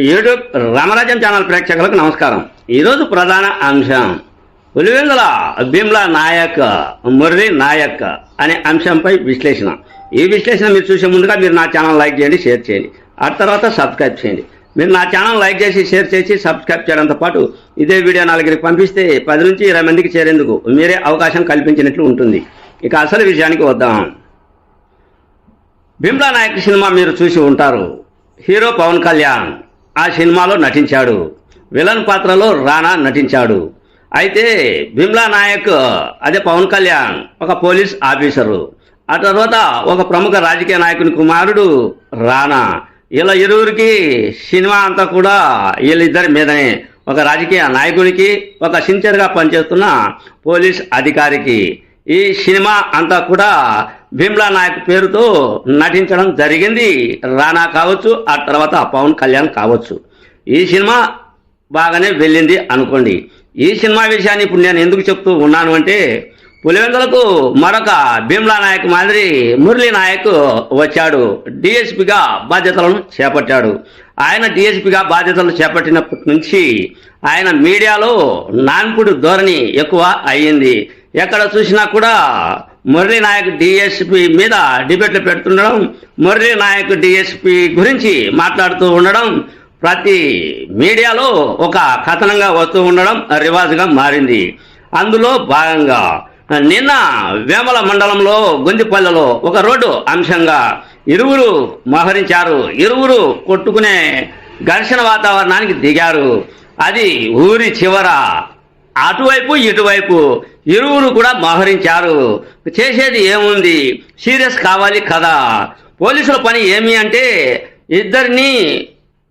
YouTube రామరాజ్యం channel ప్రేక్షకులకు నమస్కారం. ఈరోజు ప్రధాన అంశం ఉలివెందుల భీమ్లా నాయక్ మురళి నాయక్ అనే అంశంపై విశ్లేషణ. ఈ విశ్లేషణ మీరు చూసే ముందుగా మీరు నా ఛానల్ లైక్ చేయండి షేర్ చేయండి. ఆ తర్వాత సబ్స్క్రైబ్ చేయండి. మీరు నా ఛానల్ లైక్ చేసి షేర్ చేసి సబ్స్క్రైబ్ చేయడంతో పాటు ఇదే వీడియో నలుగురికి పంపిస్తే పది నుంచి ఇరవై మందికి చేరేందుకు మీరే అవకాశం కల్పించినట్లు ఉంటుంది. ఇక అసలు విషయానికి వద్దాం. భీమ్లా నాయక్ సినిమా మీరు చూసి ఉంటారు. హీరో పవన్ కళ్యాణ్. ఆ సినిమాలో నటించాడు. విలన్ పాత్రలో రానా నటించాడు. అయితే బిమ్లా నాయక్ అదే పవన్ కళ్యాణ్ ఒక పోలీస్ ఆఫీసరు. ఆ తర్వాత ఒక ప్రముఖ రాజకీయ నాయకుని కుమారుడు రానా ఇలా ఇరువురికి సినిమా అంతా కూడా వీళ్ళిద్దరి మీదనే ఒక రాజకీయ నాయకునికి ఒక సిన్సియర్గా పనిచేస్తున్న పోలీస్ అధికారికి. ఈ సినిమా అంతా కూడా భీమ్లా నాయక్ పేరుతో నటించడం జరిగింది. రానా కావచ్చు ఆ తర్వాత పవన్ కళ్యాణ్ కావచ్చు. ఈ సినిమా బాగానే వెళ్ళింది అనుకోండి. ఈ సినిమా విషయాన్ని ఇప్పుడు నేను ఎందుకు చెప్తూ ఉన్నాను అంటే పులివెందులకు మరొక భీమ్లా నాయక్ మాదిరి మురళీ నాయక్ వచ్చాడు. డిఎస్పిగా బాధ్యతలను చేపట్టాడు. ఆయన డిఎస్పిగా బాధ్యతలు చేపట్టినప్పటి నుంచి ఆయన మీడియాలో నాన్పుడు ధోరణి ఎక్కువ అయ్యింది. ఎక్కడ చూసినా కూడా మురళీ నాయక్ డిఎస్పి మీద డిబేట్లు పెడుతుండడం మురళీ నాయక్ డిఎస్పి గురించి మాట్లాడుతూ ఉండడం ప్రతి మీడియాలో ఒక కథనంగా వస్తూ ఉండడం రివాజుగా మారింది. అందులో భాగంగా నిన్న వేమల మండలంలో గొంజిపల్లెలో ఒక రోడ్డు అంశంగా ఇరువురు మోహరించారు. ఇరువురు కొట్టుకునే ఘర్షణ వాతావరణానికి దిగారు. అది ఊరి చివర అటువైపు ఇటువైపు ఇరువురు కూడా మోహరించారు. చేసేది ఏముంది? సీరియస్ కావాలి కదా. పోలీసుల పని ఏమి అంటే ఇద్దరిని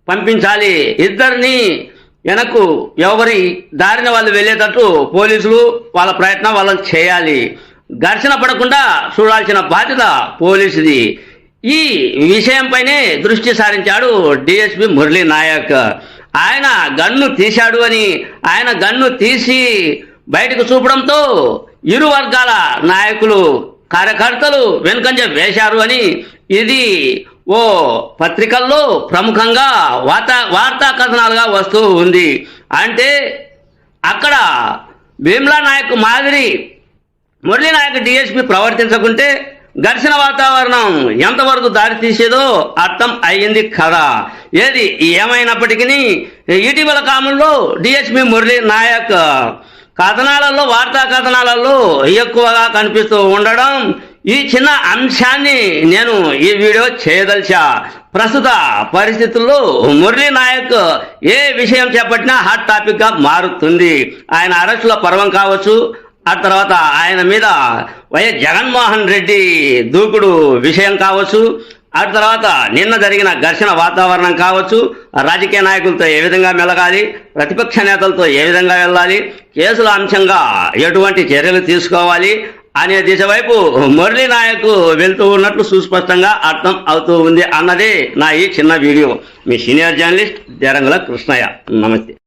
పంపించాలి. ఇద్దరిని వెనక్కు ఎవరి దారిన వాళ్ళు వెళ్ళేటట్టు పోలీసులు వాళ్ళ ప్రయత్నం వాళ్ళని చేయాలి. ఘర్షణ పడకుండా చూడాల్సిన బాధ్యత పోలీసుది. ఈ విషయంపైనే దృష్టి సారించాడు డిఎస్పి మురళీ నాయక్ ఆయన గన్ను తీశాడు అని ఆయన గన్ను తీసి బయటకు చూపడంతో ఇరు వర్గాల నాయకులు కార్యకర్తలు వెనుకంజ వేశారు అని ఇది ఓ పత్రికల్లో ప్రముఖంగా వార్తా వార్తా కథనాలుగా వస్తూ ఉంది. అంటే అక్కడ భీమ్లా నాయక్ మాదిరి మురళీ నాయక్ డిఎస్పి ప్రవర్తించకుంటే ఘర్షణ వాతావరణం ఎంతవరకు దారి తీసేదో అర్థం అయ్యింది కదా. ఏది ఏమైనప్పటికీ ఇటీవల కాలంలో డిఎస్పి మురళీ నాయక్ కథనాలలో వార్తా కథనాలలో ఎక్కువగా కనిపిస్తూ ఉండడం ఈ చిన్న అంశాన్ని నేను ఈ వీడియో చేయదలిచా. ప్రస్తుత పరిస్థితుల్లో మురళీ నాయక్ ఏ విషయం చేపట్టినా హాట్ టాపిక్గా మారుతుంది. ఆయన అరెస్టుల పర్వం కావచ్చు ఆ తర్వాత ఆయన మీద వైఎస్ జగన్మోహన్ రెడ్డి దూకుడు విషయం కావచ్చు ఆ తర్వాత నిన్న జరిగిన ఘర్షణ వాతావరణం కావచ్చు రాజకీయ నాయకులతో ఏ విధంగా మెలగాలి ప్రతిపక్ష నేతలతో ఏ విధంగా వెళ్ళాలి కేసుల అంశంగా ఎటువంటి చర్యలు తీసుకోవాలి అనే దిశ వైపు మురళీ నాయక్ వెళ్తూ ఉన్నట్లు సుస్పష్టంగా అర్థం అవుతూ ఉంది అన్నదే నా ఈ చిన్న వీడియో. మీ సీనియర్ జర్నలిస్ట్ దేరంగుల కృష్ణయ్య. నమస్తే.